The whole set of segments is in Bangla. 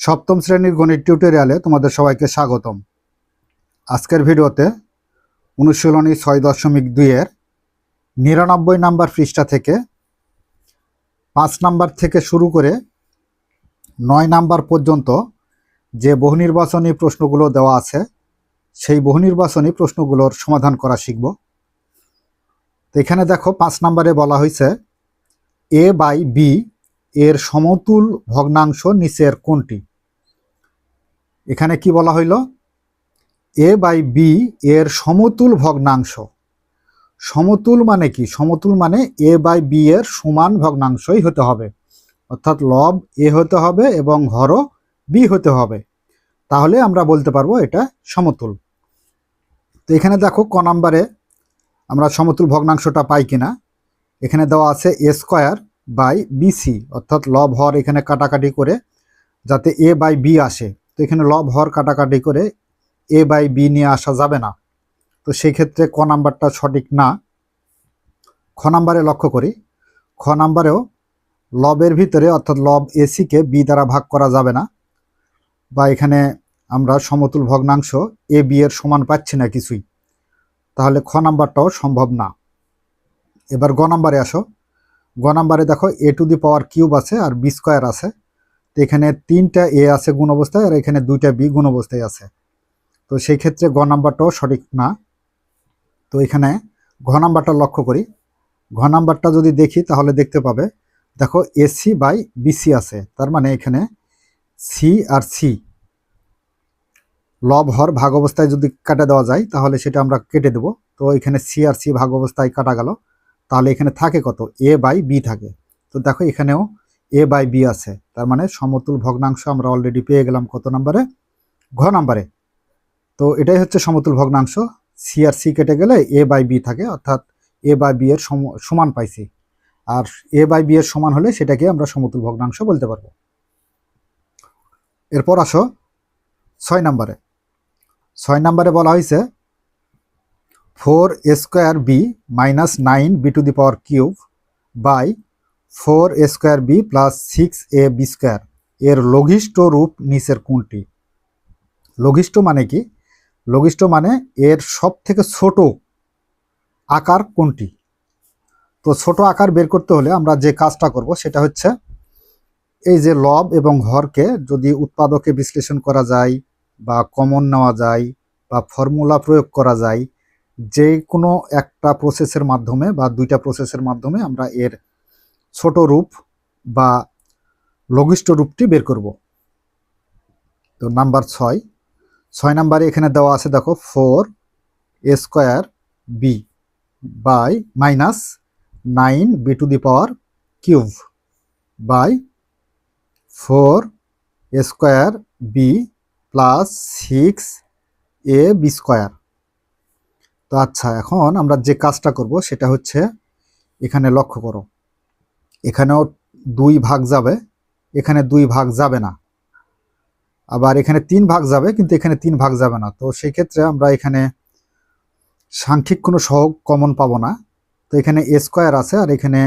সপ্তম শ্রেণির গণিত টিউটোরিয়ালে তোমাদের সবাইকে স্বাগতম। আজকের ভিডিওতে অনুশীলনী ছয় দশমিক দুইয়ের নিরানব্বই নাম্বার পৃষ্ঠা থেকে পাঁচ নাম্বার থেকে শুরু করে নয় নাম্বার পর্যন্ত যে বহুনির্বাচনী প্রশ্নগুলো দেওয়া আছে, সেই বহুনির্বাচনী প্রশ্নগুলোর সমাধান করা শিখব। তো এখানে দেখো পাঁচ নাম্বারে বলা হয়েছে এ বাই বি এর সমতুল ভগ্নাংশ নিচের কোনটি? এখানে কি বলা হইল? এ বাই বি এর সমতুল ভগ্নাংশ। সমতুল মানে কি? সমতুল মানে এ বাই বি এর সমান ভগ্নাংশই হতে হবে। অর্থাৎ লব এ হতে হবে এবং হর বি হতে হবে। তাহলে আমরা বলতে পারব এটা সমতুল। তো এখানে দেখো ক নাম্বারে আমরা সমতুল ভগ্নাংশটা পাই কিনা। এখানে দেওয়া আছে এ স্কোয়ার বাই বিসি অর্থাৎ লব হর এখানে কাটাকাটি করে যাতে এ বাই বি আসে। তো এখানে লব হর কাটাকাটি করে এ বাই বি নিয়ে আসা যাবে না। তো সেই ক্ষেত্রে ক নাম্বারটা সঠিক না। খ নাম্বারে লক্ষ্য করি। খ নাম্বারেও লবের ভিতরে অর্থাৎ লব এসিকে বি দ্বারা ভাগ করা যাবে না। বা এখানে আমরা সমতুল ভগ্নাংশ এ বি এর সমান পাচ্ছি না কিছুই। তাহলে খ নাম্বারটাও সম্ভব না। এবার গ নাম্বারে আসো। গ নাম্বারে দেখো এ টু দি পাওয়ার কিউব আছে আর বি স্কোয়ার আছে। তো এখানে তিনটা এ আছে গুণ অবস্থায় আর এখানে দুইটা বি গুণ অবস্থায় আছে। তো সেই ক্ষেত্রে গ নাম্বারটাও সঠিক না। তো এখানে ঘ নাম্বারটা লক্ষ্য করি। ঘ নাম্বারটা যদি দেখি তাহলে দেখতে পাবে, দেখো এসি বাই বিসি আছে। তার মানে এখানে সি আর সি লব হর ভাগ অবস্থায় যদি কাটা দেওয়া যায় তাহলে সেটা আমরা কেটে দেব। তো এখানে সি আর সি ভাগ অবস্থায় কাটা গেল। তাহলে এখানে থাকে কত? এ বাই বি থাকে। তো দেখো এখানেও এ বাই বি আছে। তার মানে সমতুল ভগ্নাংশ আমরা অলরেডি পেয়ে গেলাম কত নাম্বারে? ঘ নাম্বারে। তো এটাই হচ্ছে সমতুল ভগ্নাংশ। সি আর সি কেটে গেলে এ বাই বি থাকে, অর্থাৎ এ বাই বি এর সম- সমান পাইছি। আর এ বাই বি এর সমান হলে সেটাকে আমরা সমতুল ভগ্নাংশ বলতে পারব। এরপর আসো ছয় নাম্বারে। ছয় নাম্বারে বলা হয়েছে four square B minus nine B to the power cube by four square B plus six A B square. এর লঘিষ্ঠ রূপ নিচের কোনটি? লঘিষ্ঠ মানে কি? লঘিষ্ঠ মানে এর সব থেকে ছোট আকার কোনটি? তো ছোট আকার বের করতে হলে আমরা যে কাজটা করব সেটা হচ্ছে এই যে লব এবং হরকে যদি উৎপাদকে বিশ্লেষণ করা যায় বা কমন নেওয়া যায় বা ফর্মুলা প্রয়োগ করা যায় যে কোনো একটা প্রসেসের মাধ্যমে বা দুইটা প্রসেসের মাধ্যমে আমরা এর ছোট রূপ বা লঘিষ্ঠ রূপটি বের করব। তো নাম্বার ছয়। ছয় নাম্বারে এখানে দেওয়া আছে, দেখো, four A square B by minus nine B to the power cube by four square B plus six A B square. তো আচ্ছা এখন আমরা যে কাজটা করব সেটা হচ্ছে এখানে লক্ষ্য করো। এখানেও দুই ভাগ যাবে, এখানে দুই ভাগ যাবে না। আবার এখানে তিন ভাগ যাবে, কিন্তু এখানে তিন ভাগ যাবে না। তো সেই ক্ষেত্রে আমরা এখানে সাংখ্যিক কোনো সহগ কমন পাবো না। তো এখানে এ স্কোয়ার আছে আর এখানে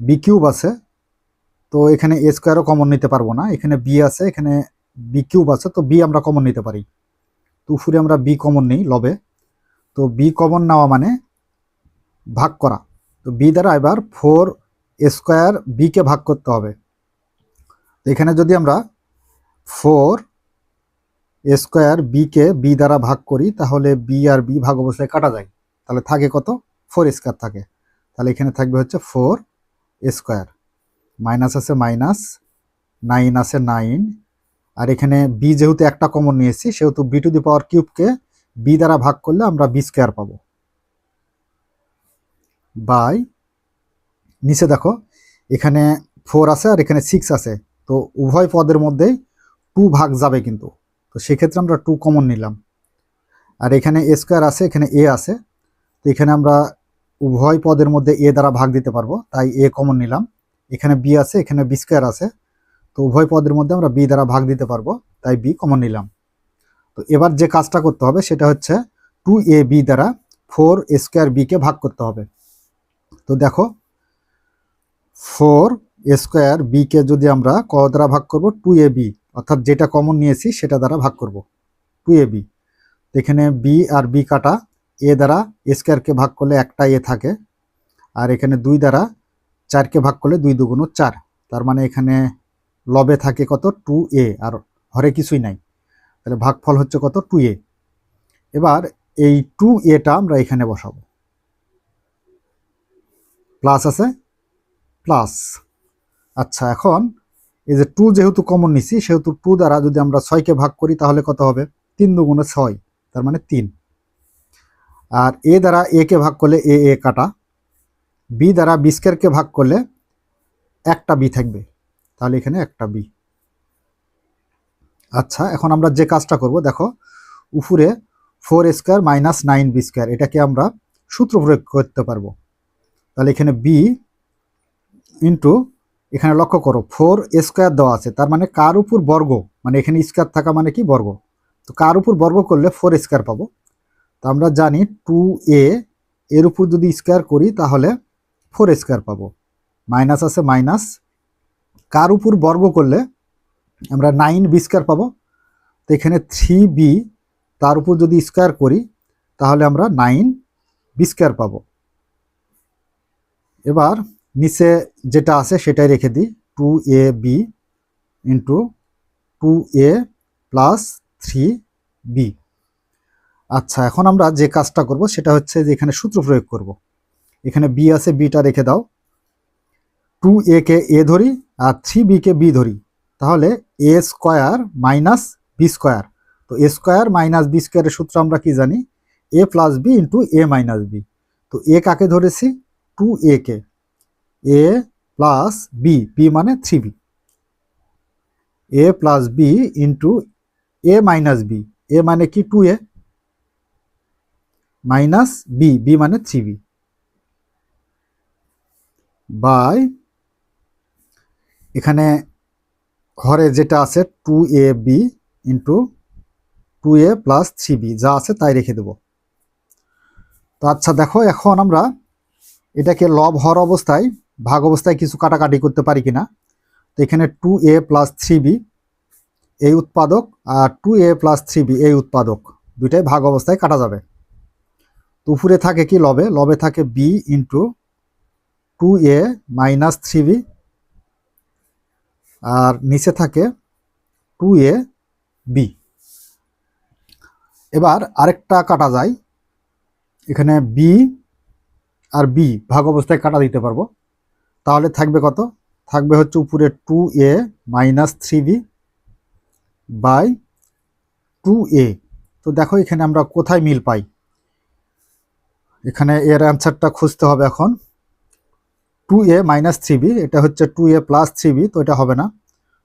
বি কিউব আছে। তো এখানে এ স্কোয়ারও কমন নিতে পারব না। এখানে বি আছে, এখানে বি কিউব আছে। তো বি আমরা কমন নিতে পারি। উপরে আমরা বি কমন নিই, লবে। তো বি কমন নেওয়া মানে ভাগ করা। তো বি দ্বারা এবার ফোর স্কোয়ার বিকে ভাগ করতে হবে। তো এখানে যদি আমরা ফোর স্কোয়ার বিকে বি দ্বারা ভাগ করি, তাহলে বি আর বি ভাগ অবস্থায় কাটা যায়। তাহলে থাকে কত? ফোর স্কোয়ার থাকে। তাহলে এখানে থাকবে হচ্ছে ফোর স্কোয়ার মাইনাস আছে মাইনাস নাইন আছে নাইন আর এখানে বি যেহেতু একটা কমন নিয়েছি সেহেতু বি টু দি পাওয়ার কিউবকে বি দ্বারা ভাগ করলে আমরা বি স্কোয়ার পাবো। বাই নিচে দেখো, এখানে ফোর আছে আর এখানে সিক্স আছে। তো উভয় পদের মধ্যেই টু ভাগ যাবে কিন্তু। তো সেক্ষেত্রে আমরা টু কমন নিলাম। আর এখানে এ স্কোয়ার আছে, এখানে এ আছে। তো এখানে আমরা উভয় পদের মধ্যে এ দ্বারা ভাগ দিতে পারব, তাই এ কমন নিলাম। এখানে বি আছে, এখানে বি স্কোয়ার আছে। তো উভয় পদের মধ্যে আমরা বি দ্বারা ভাগ দিতে পারব, তাই বি কমন নিলাম। তো এবার যে কাজটা করতে হবে সেটা হচ্ছে টু এ বি দ্বারা ফোর স্কোয়ার বিকে ভাগ করতে হবে। তো দেখো ফোর স্কোয়ার বিকে যদি আমরা ক দ্বারা ভাগ করব টু এ বি অর্থাৎ যেটা কমন নিয়েছি সেটা দ্বারা ভাগ করব টু এ বি এখানে বি আর বি কাটা এ দ্বারা স্কোয়ারকে ভাগ করলে একটা এ থাকে, আর এখানে দুই দ্বারা চারকে ভাগ করলে দুই দুগুণ চার, তার মানে এখানে লবে থাকে কত? টু এ আর হরে কিছুই নাই। তাহলে ভাগফল হচ্ছে কত? টু এ এবার এই টু এটা আমরা এখানে বসাবো। প্লাস আছে? প্লাস আচ্ছা এখন এই যে টু যেহেতু কমন নিছি, সেহেতু টু দ্বারা যদি আমরা ছয়কে ভাগ করি, তাহলে কত হবে? তিন দুগুণে ছয়, তার মানে তিন। আর এ দ্বারা এ কে ভাগ করলে এ এ কাটা। বি দ্বারা বি স্কোয়ারকে ভাগ করলে একটা বি থাকবে। তাহলে এখানে একটা বি আচ্ছা এখন আমরা যে কাজটা করব, দেখো, উপরে four square minus nine B square এটাকে আমরা সূত্র প্রয়োগ করতে পারব। তাহলে এখানে বি ইন্টু এখানে লক্ষ্য করো ফোর স্কোয়ার দেওয়া আছে, তার মানে কার উপর বর্গ? মানে এখানে স্কোয়ার থাকা মানে কি বর্গ? তো কার উপর বর্গ করলে ফোর স্কোয়ার পাবো। তো আমরা জানি টু এ এর উপর যদি স্কোয়ার করি, তাহলে ফোর স্কোয়ার পাবো। মাইনাস আছে মাইনাস কার উপর বর্গ করলে আমরা নাইন বি স্কোয়ার পাবো। তো এখানে থ্রি বি তার উপর যদি স্কোয়ার করি, তাহলে আমরা নাইন বি স্কোয়ার পাবো। এবার নিচে যেটা আছে সেটাই রেখে দিই। Two A B into two A plus three B আচ্ছা এখন আমরা যে কাজটা করব, সেটা হচ্ছে যে এখানে সূত্র প্রয়োগ করব। এখানে বি আছে বিটা রেখে দাও। টু এ কে এ ধরি আর থ্রি বি কে বি ধরি। তাহলে A square minus B square তো এ স্কোয়ার মাইনাস বি স্কোয়ারের সূত্র আমরা কি জানি? A plus B into A minus B তো এ কাকে ধরেছি? টু এ কে। এ প্লাস বি বি মানে three B A plus B into A minus B A মানে কি two A minus B B মানে থ্রি বি বাই এখানে ঘরে যেটা আছে two A B into two A plus three B যা আছে তাই রেখে দেব। তো আচ্ছা দেখো এখন আমরা এটাকে লব হর অবস্থায়, ভাগ অবস্থায় কিছু কাটাকাটি করতে পারি কিনা। তো এখানে two A plus three B এই উৎপাদক, আর two A plus three B এই উৎপাদক, দুইটাই ভাগ অবস্থায় কাটা যাবে। তো উপরে থাকে কি লবে? লবে থাকে B into two A minus three B আর নিচে থাকে টু এ বি। এবার আরেকটা কাটা যায়। এখানে বি আর বি ভাগ অবস্থায় কাটা দিতে পারব। তাহলে থাকবে কত? থাকবে হচ্ছে উপরে two A minus three B by two A. তো দেখো এখানে আমরা কোথায় মিল পাই? এখানে এর অ্যান্সারটা খুঁজতে হবে এখন। Two A minus three B এটা হচ্ছে two A plus three B তো এটা হবে না।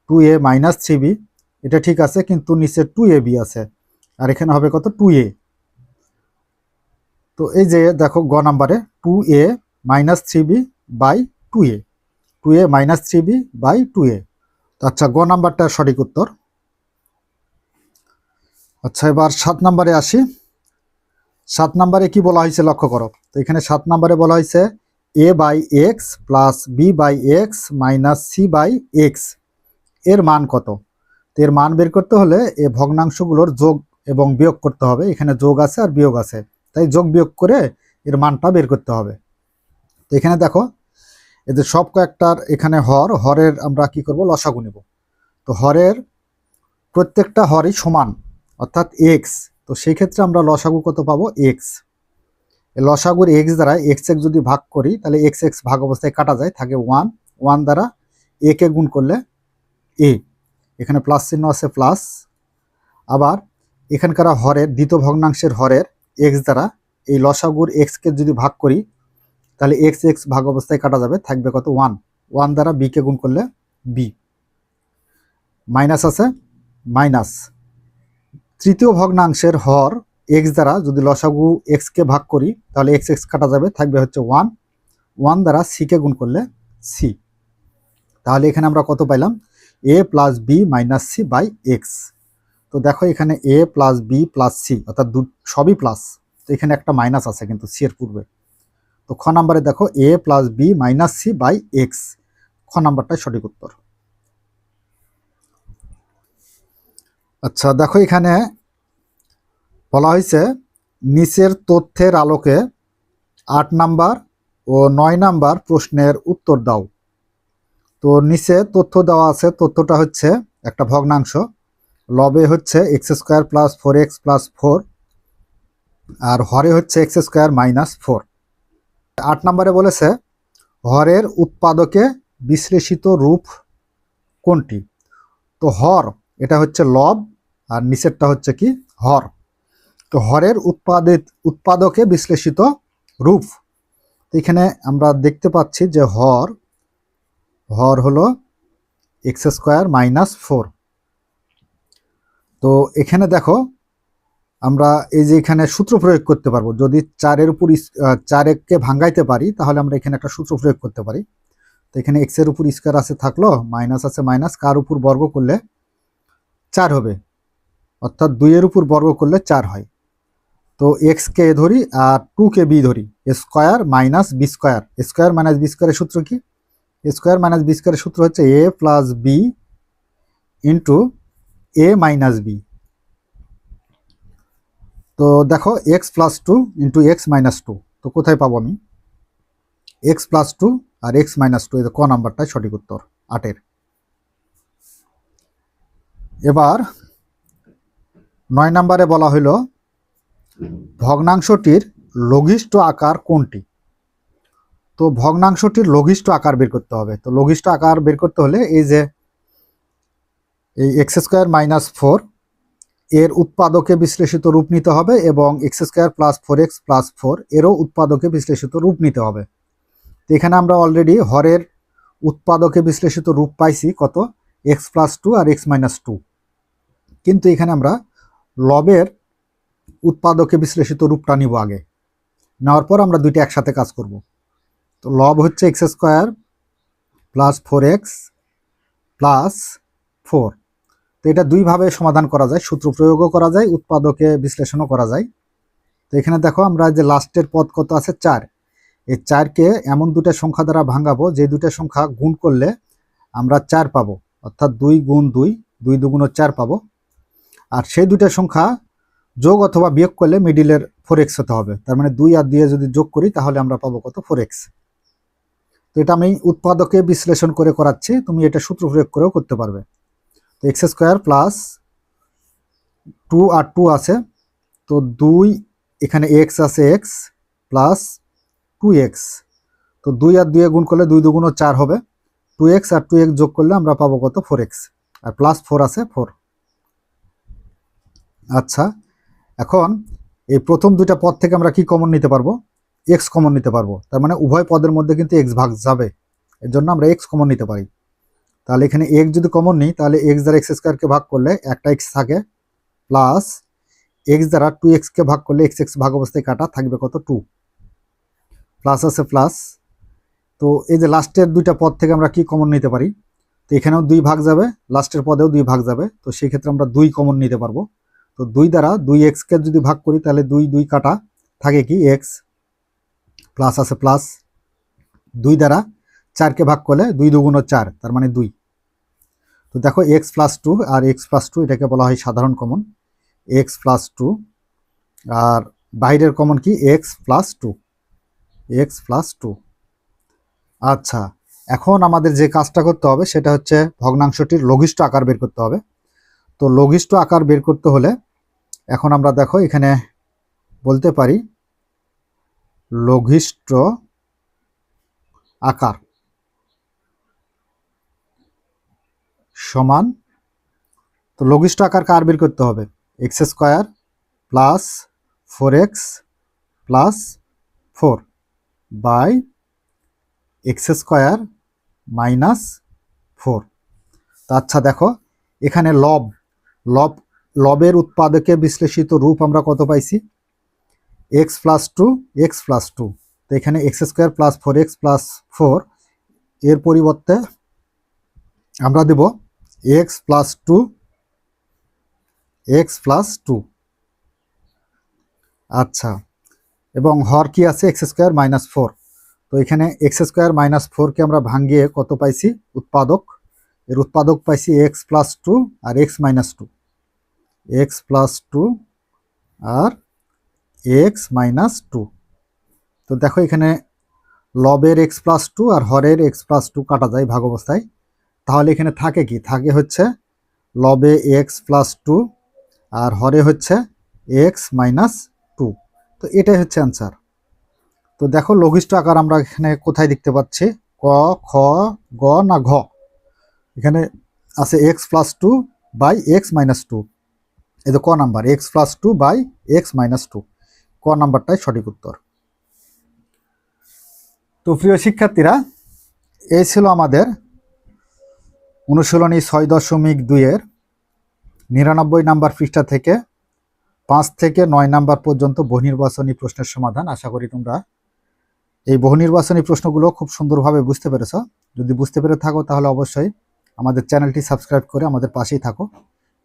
Two A minus three B এটা ঠিক আছে, কিন্তু নিচে টু এ বি আছে। আর এখানে হবে কত? টু এ তো এই যে দেখো গ নাম্বারে two A minus three B by two A two A minus three B by two A আচ্ছা গ নাম্বারটা সঠিক উত্তর। আচ্ছা এবার সাত নাম্বারে আসি। সাত নাম্বারে কি বলা হয়েছে লক্ষ্য করো। তো এখানে সাত নাম্বারে বলা হয়েছে A by X plus B by X minus C by এক্সের মান কত? তো এর মান বের করতে হলে এ ভগ্নাংশগুলোর যোগ এবং বিয়োগ করতে হবে। এখানে যোগ আছে আর বিয়োগ আছে। তাই যোগ বিয়োগ করে এর মানটা বের করতে হবে। তো এখানে দেখো এদের সব কয়েকটার এখানে হর, হরের আমরা কি করব? লসাগু নেব। তো হরের প্রত্যেকটা হরই সমান, অর্থাৎ এক্স তো সেই ক্ষেত্রে আমরা লসাগু কত পাবো? এক্স লসাগুর এক্স দ্বারা এক্স এক্স যদি ভাগ করি, তাহলে এক্স এক্স ভাগ অবস্থায় কাটা যায়, থাকে ওয়ান ওয়ান দ্বারা এ কে গুণ করলে এ এখানে প্লাস চিহ্ন আছে প্লাস আবার এখানকার হরের, দ্বিতীয় ভগ্নাংশের হরের এক্স দ্বারা এই লসাগুর এক্সকে যদি ভাগ করি, তাহলে এক্স এক্স ভাগ অবস্থায় কাটা যাবে, থাকবে কত ওয়ান ওয়ান দ্বারা বিকে গুণ করলে বি মাইনাস আছে? মাইনাস তৃতীয় ভগ্নাংশের হর এক্স দ্বারা যদি লসাগু এক্সকে ভাগ করি, তাহলে এক্স এক্স কাটা যাবে, থাকবে হচ্ছে ওয়ান ওয়ান দ্বারা সিকে গুণ করলে সি তাহলে এখানে আমরা কত পাইলাম? A plus B minus C by X তো দেখো এখানে A plus B plus C অর্থাৎ দু সবই প্লাস তো এখানে একটা মাইনাস আছে কিন্তু সি এর পূর্বে। তো খ নাম্বারে দেখো A plus B minus C by X খ নাম্বারটাই সঠিক উত্তর। আচ্ছা দেখো এখানে বলা হয়েছে, নিচের তথ্যের আলোকে আট নাম্বার ও নয় নাম্বার প্রশ্নের উত্তর দাও। তো নিচে তথ্য দেওয়া আছে, তথ্যটা হচ্ছে একটা ভগ্নাংশ। লবে হচ্ছে X square plus four, X plus four, আর হরে হচ্ছে এক্স স্কোয়ার মাইনাস ফোর। আট নম্বরে বলেছে, হরের উৎপাদকে বিশ্লেষিত রূপ কোনটি? তো হর, এটা হচ্ছে লব, আর নিচেরটা হচ্ছে কি? হর। তো হরের উৎপাদিত, উৎপাদকে বিশ্লেষিত রূপ। এখানে আমরা দেখতে পাচ্ছি যে হর হর হলো এক্স স্কোয়ার মাইনাস ফোর। তো এখানে দেখো, আমরা এই যে এখানে সূত্র প্রয়োগ করতে পারব। যদি চারের উপর চারেককে ভাঙ্গাইতে পারি, তাহলে আমরা এখানে একটা সূত্র প্রয়োগ করতে পারি। তো এখানে এক্সের উপর স্কোয়ার আছে থাকল, মাইনাস আছে মাইনাস, কার উপর বর্গ করলে চার হবে। অর্থাৎ দুইয়ের উপর বর্গ করলে চার হয়। তো এক্স কে ধরি আর টু কে বি ধরি square minus B square square minus B স্কোয়ারের সূত্র কি? স্কোয়ার মাইনাস বি স্কোয়ারের সূত্র হচ্ছে A plus B into A minus B তো দেখো X plus two into X minus two তো কোথায় পাবো আমি? এক্স প্লাস টু আর এক্স মাইনাস টু ক নাম্বারটাই সঠিক উত্তর, আটের। এবার নয় নম্বরে বলা হইল ভগ্নাংশটির লঘিষ্ঠ আকার কোনটি? তো ভগ্নাংশটির লঘিষ্ঠ আকার বের করতে হবে। তো লঘিষ্ঠ আকার বের করতে হলে এই যে, এই এক্স স্কোয়ার মাইনাস ফোর, এর উৎপাদকে বিশ্লেষিত রূপ নিতে হবে এবং X square plus four X plus four, এরও উৎপাদকে বিশ্লেষিত রূপ নিতে হবে। তো এখানে আমরা অলরেডি হরের উৎপাদকে বিশ্লেষিত রূপ পাইছি কত? এক্স প্লাস টু আর এক্স মাইনাস টু। কিন্তু এখানে আমরা লবের উৎপাদকে বিশ্লেষিত রূপটা নিব আগে। নেওয়ার পর আমরা দুইটা একসাথে কাজ করব। তো লব হচ্ছে X square plus four X plus four তো এটা দুইভাবে সমাধান করা যায়, সূত্র প্রয়োগও করা যায়, উৎপাদকে বিশ্লেষণও করা যায়। তো এখানে দেখো আমরা যে লাস্টের পদ কত আছে, চার। এই চারকে এমন দুটা সংখ্যা দ্বারা ভাঙাবো, যে দুটো সংখ্যা গুণ করলে আমরা চার পাবো। অর্থাৎ দুই গুণ দুই দুই দুগুণ চার পাবো। আর সেই দুটো সংখ্যা যোগ অথবা বিয়োগ করলে মিডিলের ফোর এক্স হতে হবে। তার মানে দুই আর দিয়ে যদি যোগ করি, তাহলে আমরা পাবো কত? ফোর এক্স তো এটা আমি উৎপাদকে বিশ্লেষণ করে করাচ্ছি। তুমি এটা সূত্র প্রয়োগ করেও করতে পারবে। তো এক্স স্কোয়ার প্লাস টু আর টু আছে। তো দুই, এখানে এক্স আছে এক্স প্লাস টু এক্স তো দুই আর দুয়ে গুণ করলে দুই দুগুণ চার হবে। টু এক্স আর টু এক্স যোগ করলে আমরা পাবো কত? ফোর এক্স আর প্লাস ফোর আছে ফোর আচ্ছা। এখন এই প্রথম দুইটা পদ থেকে আমরা কি কমন নিতে পারব? এক্স কমন নিতে পারব। তার মানে উভয় পদের মধ্যে কিন্তু এক্স ভাগ যাবে। এর জন্য আমরা এক্স কমন নিতে পারি। তাহলে এখানে এক্স যদি কমন নিই, তাহলে এক্স দ্বারা এক্স স্কোয়ারকে ভাগ করলে একটা এক্স থাকে প্লাস এক্স দ্বারা টু এক্সকে ভাগ করলে এক্স এক্স ভাগ অবস্থায় কাটা থাকবে কত? টু প্লাস আছে প্লাস তো এই যে লাস্টের দুইটা পদ থেকে আমরা কি কমন নিতে পারি? তো এখানেও দুই ভাগ যাবে লাস্টের পদেও দুই ভাগ যাবে। তো সেই ক্ষেত্রে আমরা দুই কমন নিতে পারব। তো দুই দ্বারা দুই এক্সকে যদি ভাগ করি, তাহলে দুই দুই কাটা থাকে কি এক্স প্লাস আছে প্লাস দুই দ্বারা চারকে ভাগ করলে দুই দুগুণ চার, তার মানে দুই। তো দেখো এক্স প্লাস টু আর এক্স প্লাস টু এটাকে বলা হয় সাধারণ কমন এক্স প্লাস টু আর বাইরের কমন কি? X plus two X plus two আচ্ছা এখন আমাদের যে কাজটা করতে হবে সেটা হচ্ছে ভগ্নাংশটির লঘিষ্ঠ আকার বের করতে হবে। তো লঘিষ্ঠ আকার বের করতে হলে এখন আমরা দেখো এখানে বলতে পারি লঘিষ্ঠ আকার সমান। তো লঘিষ্ঠ আকার কার বের করতে হবে? X square plus four X plus four by X square minus four. তো আচ্ছা দেখো, এখানে লব লব লবের উৎপাদকে বিশ্লেষিত রূপ আমরা কত পাইছি? X plus two X plus two তো এখানে X square plus four X plus four এর পরিবর্তে আমরা দেব X plus two X plus two আচ্ছা এবং হর কি আছে? এক্স স্কোয়ার মাইনাস ফোর তো এখানে এক্স স্কোয়ার মাইনাস ফোরকে আমরা ভাঙিয়ে কত পাইছি? উৎপাদক। এর উৎপাদক পাইছি এক্স প্লাস টু আর X minus two X plus two আর এক্স মাইনাস টু তো দেখো এখানে লবের এক্স প্লাস টু আর হরের এক্স প্লাস টু কাটা যায় ভাগ অবস্থায়। তাহলে এখানে থাকে কি? থাকে হচ্ছে লবে এক্স প্লাস টু আর হরে হচ্ছে এক্স মাইনাস টু তো এটাই হচ্ছে অ্যান্সার তো দেখো লঘিষ্ঠ আকার আমরা এখানে কোথায় দেখতে পাচ্ছি? ক, খ, গ না ঘ। এখানে আছে X plus two by X minus two এই তো ক number X plus two by X minus two ক নাম্বারটাই সঠিক উত্তর। তো প্রিয় শিক্ষার্থীরা, এই ছিল আমাদের অনুশীলনী ছয় দশমিক দুইয়ের নিরানব্বই নাম্বার পৃষ্ঠা থেকে পাঁচ থেকে নয় নাম্বার পর্যন্ত বহুনির্বাচনী প্রশ্নের সমাধান। আশা করি তোমরা এই বহুনির্বাচনী প্রশ্নগুলো খুব সুন্দরভাবে বুঝতে পেরেছ। যদি বুঝতে পেরে থাকো তাহলে অবশ্যই আমাদের চ্যানেলটি সাবস্ক্রাইব করে আমাদের পাশেই থাকো।